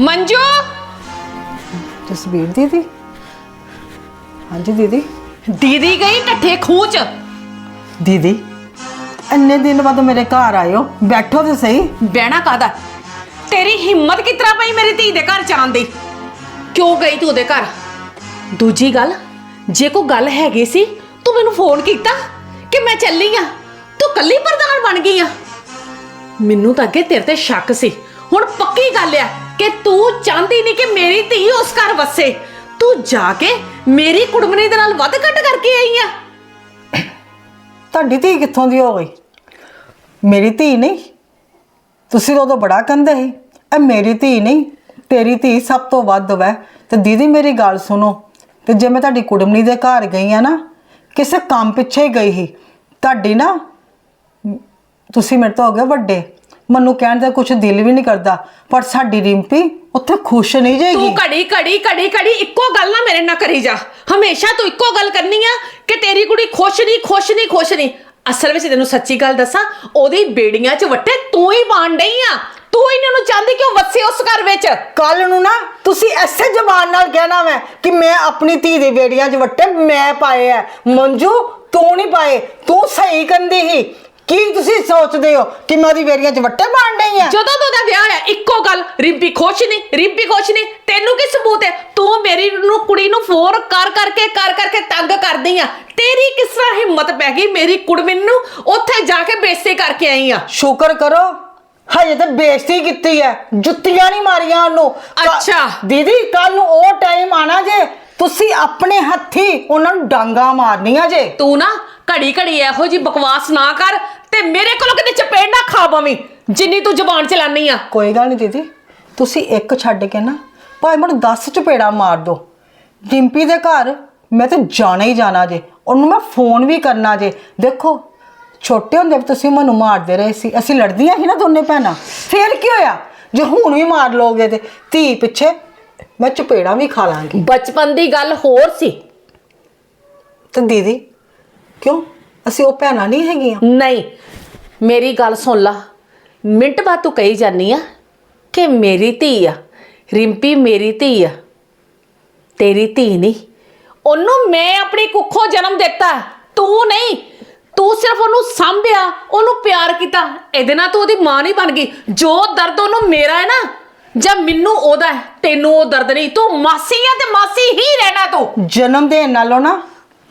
ਮੰਜੂ? ਜਸਬੀਰ ਦੀਦੀ? ਹਾਂਜੀ ਦੀਦੀ। ਦੀਦੀ ਗਈ ਟੱਠੇ ਖੂਚ ਦੀਦੀ ਇੰਨੇ ਦਿਨ ਬਾਅਦ ਮੇਰੇ ਘਰ ਆਇਓ। ਬੈਠੋ ਤੇ ਸਹੀ। ਬਹਿਣਾ ਕਾਦਾ ਤੇਰੀ ਹਿੰਮਤ ਕਿਤਰਾ ਪਈ ਮੇਰੀ ਧੀ ਦੇ ਘਰ ਜਾਣ ਦੀ? ਕਿਉਂ ਗਈ ਤੂੰ ਉਹਦੇ ਘਰ? ਦੂਜੀ ਗੱਲ ਜੇ ਕੋਈ ਗੱਲ ਹੈਗੀ ਸੀ ਤੂੰ ਮੈਨੂੰ ਫੋਨ ਕੀਤਾ ਕਿ ਮੈਂ ਚੱਲੀ ਆ। ਤੂੰ ਕੱਲੀ ਪ੍ਰਧਾਨ ਬਣ ਗਈ ਆ। ਮੈਨੂੰ ਤਾਂ ਅੱਗੇ ਤੇਰੇ ਤੇ ਸ਼ੱਕ ਸੀ। ਹੁਣ ਪੱਕੀ ਗੱਲ ਆ। ਕਿ ਤੂੰ ਚਾਹੁੰਦੀ ਨਹੀਂ ਕਿ ਮੇਰੀ ਧੀ ਉਸ ਘਰ ਵਸੇ। ਤੂੰ ਜਾ ਕੇ ਮੇਰੀ ਕੁੜਮਣੀ ਦੇ ਨਾਲ ਵੱਧ ਘੱਟ ਕਰਕੇ ਆਈ ਆ। ਤੁਹਾਡੀ ਧੀ ਕਿੱਥੋਂ ਦੀ ਹੋ ਗਈ? ਮੇਰੀ ਧੀ ਨਹੀਂ। ਤੁਸੀਂ ਉਦੋਂ ਬੜਾ ਕੰਦੇ ਸੀ, ਇਹ ਮੇਰੀ ਧੀ ਨਹੀਂ, ਤੇਰੀ ਧੀ ਸਭ ਤੋਂ ਵੱਧ ਵੈ। ਤੇ ਦੀਦੀ ਮੇਰੀ ਗੱਲ ਸੁਣੋ, ਤੇ ਜੇ ਮੈਂ ਤੁਹਾਡੀ ਕੁੜਮਣੀ ਦੇ ਘਰ ਗਈ ਆ ਨਾ, ਕਿਸੇ ਕੰਮ ਪਿੱਛੇ ਹੀ ਗਈ ਸੀ। ਤੁਹਾਡੀ ਨਾ, ਤੁਸੀਂ ਮੇਰੇ ਤੋਂ ਹੋ ਗਏ ਵੱਡੇ। ਮੈਨੂੰ ਕਹਿਣ ਦਾ ਕੁਝ ਦਿਲ ਵੀ ਨਹੀਂ ਕਰਦਾ ਪਰ ਸਾਡੀ ਰਿੰਪੀ ਉੱਥੇ ਖੁਸ਼ ਨਹੀਂ ਜਾਏਗੀ ਤੂੰ ਘੜੀ ਘੜੀ ਘੜੀ ਘੜੀ ਇੱਕੋ ਗੱਲ ਨਾ ਮੇਰੇ ਨਾਲ ਕਰੀ ਜਾ। ਹਮੇਸ਼ਾ ਤੂੰ ਇੱਕੋ ਗੱਲ ਕਰਨੀ ਆ ਕਿ ਤੇਰੀ ਕੁੜੀ ਖੁਸ਼ ਨਹੀਂ ਖੁਸ਼ ਨਹੀਂ ਖੁਸ਼ ਨਹੀਂ। ਅਸਲ ਵਿੱਚ ਤੈਨੂੰ ਸੱਚੀ ਗੱਲ ਦੱਸਾਂ ਉਹਦੀ ਬੇੜੀਆਂ 'ਚ ਵੱਟੇ ਤੂੰ ਹੀ ਬਾਣ ਡਈ ਆ। ਤੂੰ ਇਹਨਾਂ ਨੂੰ ਚਾਹੁੰਦੀ ਕਿ ਉਹ ਵਸੇ ਉਸ ਘਰ ਵਿੱਚ। ਕੱਲ ਨੂੰ ਨਾ ਤੁਸੀਂ ਐਸੇ ਜ਼ਬਾਨ ਨਾਲ ਕਹਿਣਾ ਮੈਂ ਕਿ ਮੈਂ ਆਪਣੀ ਧੀ ਦੇ ਵੇੜੀਆਂ 'ਚ ਵੱਟੇ ਮੈਂ ਪਾਏ ਐ ਮੰਜੂ ਤੂੰ ਨਹੀਂ ਪਾਏ ਤੂੰ ਸਹੀ ਕੰਦੀ ਹੀ ਕੀ ਤੁਸੀਂ ਸੋਚਦੇ ਹੋ ਕਿ ਮੈਂ ਉਹਦੀ ਵੇੜੀਆਂ 'ਚ ਵੱਟੇ ਮਾਰਨ ਡਈ ਆ? ਜਦੋਂ ਤੋਂ ਦਾ ਵਿਆਹ ਹੋਇਆ ਇੱਕੋ ਗੱਲ ਰਿੰਪੀ ਖੁਸ਼ ਨਹੀਂ ਰਿੰਪੀ ਖੁਸ਼ ਨਹੀਂ ਤੈਨੂੰ ਕੀ ਸਬੂਤ ਹੈ? ਤੂੰ ਮੇਰੀ ਨੂੰ ਕੁੜੀ ਨੂੰ ਫੋਨ ਕਰ ਕਰਕੇ ਕਰ ਕਰਕੇ ਤੰਗ ਕਰਦੀ ਆ। ਤੇਰੀ ਕਿਸ ਤਰ੍ਹਾਂ ਹਿੰਮਤ ਪੈ ਗਈ ਮੇਰੀ ਕੁੜਮਣ ਨੂੰ ਉੱਥੇ ਜਾ ਕੇ ਬੇਇੱਜ਼ਤੀ ਕਰਕੇ ਆਈ ਆ? ਸ਼ੁਕਰ ਕਰੋ ਹਜੇ ਤਾਂ ਬੇਇੱਜ਼ਤੀ ਕੀਤੀ ਹੈ ਜੁੱਤੀਆਂ ਨਹੀਂ ਮਾਰੀਆਂ ਉਹਨੂੰ। ਕ- ਅੱਛਾ। ਦੀਦੀ ਕੱਲ ਨੂੰ ਉਹ ਟਾਈਮ ਆਣਾ ਜੇ ਤੁਸੀਂ ਆਪਣੇ ਹੱਥੀ ਉਹਨਾਂ ਨੂੰ ਡਾਂਗਾ ਮਾਰਨੀਆਂ ਜੇ। ਤੂੰ ਨਾ ਘੜੀ ਘੜੀ ਇਹੋ ਜੀ ਬਕਵਾਸ ਨਾ ਕਰ ਤੇ ਮੇਰੇ ਕੋਲੋਂ ਕਿਤੇ ਚਪੇੜ ਨਾ ਖਾ ਪਵੀਂ। ਜਿੰਨੀ ਤੂੰ ਜ਼ੁਬਾਨ ਚਲਾਨੀ ਆ। ਕੋਈ ਗੱਲ ਨਹੀਂ ਦੀਦੀ ਤੁਸੀਂ ਇੱਕ ਛੱਡ ਕੇ ਨਾ ਭਾਵੇਂ ਮੈਨੂੰ 10 ਚਪੇੜਾ ਮਾਰ ਦੋ ਡਿੰਪੀ ਦੇ ਘਰ ਮੈਂ ਤਾਂ ਜਾਣਾ ਹੀ ਜਾਣਾ ਜੇ ਉਹਨੂੰ ਮੈਂ ਫੋਨ ਵੀ ਕਰਨਾ ਜੇ। ਦੇਖੋ ਛੋਟੇ ਹੁੰਦੇ ਵੀ ਤੁਸੀਂ ਮੈਨੂੰ ਮਾਰਦੇ ਰਹੇ ਸੀ ਅਸੀਂ ਲੜਦੀਆਂ ਸੀ ਨਾ ਦੋਨੇ ਭੈਣਾਂ। ਫੇਰ ਕੀ ਹੋਇਆ? ਜੇ ਹੁਣ ਵੀ ਮਾਰ ਲੋਗੇ ਤੇ ਧੀ ਪਿੱਛੇ ਮੈਂ ਚਪੇੜਾ ਵੀ ਖਾ ਲਾਂਗੀ। ਬਚਪਨ ਦੀ ਗੱਲ ਹੋਰ ਸੀ। ਤੇ ਦੀਦੀ ਕਿਉਂ? ਅਸੀਂ ਉਹ ਭੈਣਾਂ ਨਹੀਂ ਹੈਗੀਆਂ। ਨਹੀਂ ਮੇਰੀ ਗੱਲ ਸੁਣ ਲਾ। ਮਿੰਟ ਬਾਅਦ ਤੂੰ ਕਹੀ ਜਾਨੀ ਆ ਕਿ ਮੇਰੀ ਧੀ ਆ। ਰਿੰਪੀ ਮੇਰੀ ਧੀ ਆ। ਤੇਰੀ ਧੀ ਨਹੀਂ। ਉਹਨੂੰ ਮੈਂ ਆਪਣੀ ਕੁੱਖੋਂ ਜਨਮ ਦਿੱਤਾ। ਤੂੰ ਨਹੀਂ। ਤੂੰ ਸਿਰਫ ਉਹਨੂੰ ਸੰਭਿਆ ਉਹਨੂੰ ਪਿਆਰ ਕੀਤਾ। ਇਹਦੇ ਨਾਲ ਤੂੰ ਉਹਦੀ ਮਾਂ ਨਹੀਂ ਬਣ ਗਈ। ਜੋ ਦਰਦ ਉਹਨੂੰ ਮੇਰਾ ਹੈ ਨਾ ਜਾਂ ਮੈਨੂੰ ਉਹਦਾ ਹੈ ਤੈਨੂੰ ਉਹ ਦਰਦ ਨਹੀਂ। ਤੂੰ ਮਾਸੀ ਆ ਤੇ ਮਾਸੀ ਹੀ ਰਹਿਣਾ ਤੂੰ। ਜਨਮ ਦੇਣ ਨਾਲੋਂ ਨਾ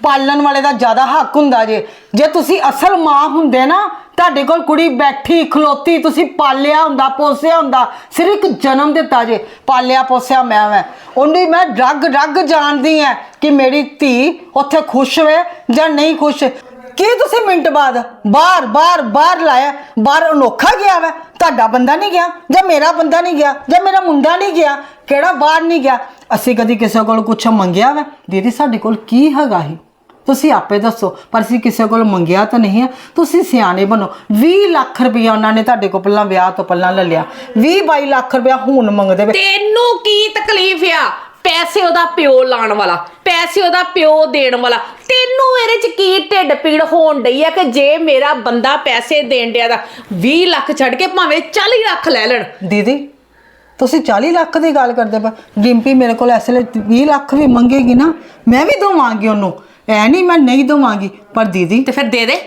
ਪਾਲਣ ਵਾਲੇ ਦਾ ਜ਼ਿਆਦਾ ਹੱਕ ਹੁੰਦਾ ਜੇ। ਜੇ ਤੁਸੀਂ ਅਸਲ ਮਾਂ ਹੁੰਦੇ ਨਾ, ਤੁਹਾਡੇ ਕੋਲ ਕੁੜੀ ਬੈਠੀ, ਖਲੋਤੀ, ਤੁਸੀਂ ਪਾਲਿਆ ਹੁੰਦਾ, ਪੋਸਿਆ ਹੁੰਦਾ, ਸਿਰਫ ਇੱਕ ਜਨਮ ਦਿੱਤਾ ਜੇ। ਪਾਲਿਆ, ਪੋਸਿਆ, ਮੈਂ ਮੈਂ। ਉਹਨੂੰ ਮੈਂ ਰੱਗ ਰੱਗ ਜਾਣਦੀ ਐ ਕਿ ਮੇਰੀ ਧੀ ਉੱਥੇ ਖੁਸ਼ ਹੋਵੇ ਜਾਂ ਨਹੀਂ ਖੁਸ਼। ਕੀ ਤੁਸੀਂ ਮਿੰਟ ਬਾਅਦ ਬਾਹਰ ਬਾਹਰ ਬਾਹਰ ਲਾਇਆ? ਬਾਹਰ ਅਨੋਖਾ ਗਿਆ ਵਾ। ਤੁਹਾਡਾ ਬੰਦਾ ਨਹੀਂ ਗਿਆ, ਜਾਂ ਮੇਰਾ ਬੰਦਾ ਨਹੀਂ ਗਿਆ, ਜਾਂ ਮੇਰਾ ਮੁੰਡਾ ਨਹੀਂ ਗਿਆ, ਕਿਹੜਾ ਬਾਹਰ ਨਹੀਂ ਗਿਆ। ਅਸੀਂ ਕਦੀ ਕਿਸੇ ਕੋਲ ਕੁਛ ਮੰਗਿਆ ਵਾ? ਦੀਦੀ, ਸਾਡੇ ਕੋਲ ਕੀ ਹੈਗਾ ਹੀ ਤੁਸੀਂ ਆਪੇ ਦੱਸੋ ਪਰ ਅਸੀਂ ਕਿਸੇ ਕੋਲ ਮੰਗਿਆ ਤਾਂ ਨਹੀਂ ਹੈ ਤੁਸੀਂ ਸਿਆਣੇ ਬਣੋ। 20 ਲੱਖ ਰੁਪਇਆ ਉਹਨਾਂ ਨੇ ਤੁਹਾਡੇ ਕੋਲ ਪਹਿਲਾਂ ਵਿਆਹ ਤੋਂ ਪਹਿਲਾਂ ਲੈ ਲਿਆ। 20 22 ਲੱਖ ਰੁਪਇਆ ਹੁਣ ਮੰਗਦੇ ਵੇ ਤੈਨੂੰ ਕੀ ਤਕਲੀਫ ਆ? ਪੈਸੇ ਉਹਦਾ ਪਿਓ ਲਾਣ ਵਾਲਾ ਪੈਸੇ ਉਹਦਾ ਪਿਓ ਦੇਣ ਵਾਲਾ। ਤੈਨੂੰ ਇਹਦੇ ਚ ਕੀ ਢਿੱਡ ਪੀੜ ਹੋਣ ਡਈ ਆ ਕਿ ਜੇ ਮੇਰਾ ਬੰਦਾ ਪੈਸੇ ਦੇਣ ਡਿਆ ਦਾ 20 ਲੱਖ ਛੱਡ ਕੇ ਭਾਵੇਂ 40 ਲੱਖ ਲੈ ਲੈਣ। ਦੀਦੀ ਤੁਸੀਂ 40 ਲੱਖ ਦੀ ਗੱਲ ਕਰਦੇ ਪਏ। ਡਿੰਪੀ ਮੇਰੇ ਕੋਲ ਇਸ ਵੇਲੇ 20 ਲੱਖ ਵੀ ਮੰਗੇਗੀ ਨਾ ਮੈਂ ਵੀ ਦਵਾਂਗੀ ਉਹਨੂੰ। ਐ ਨਹੀਂ ਮੈਂ ਨਹੀਂ ਦਵਾਂਗੀ ਪਰ ਦੀਦੀ ਤੇ ਫਿਰ ਦੇ ਦੇ।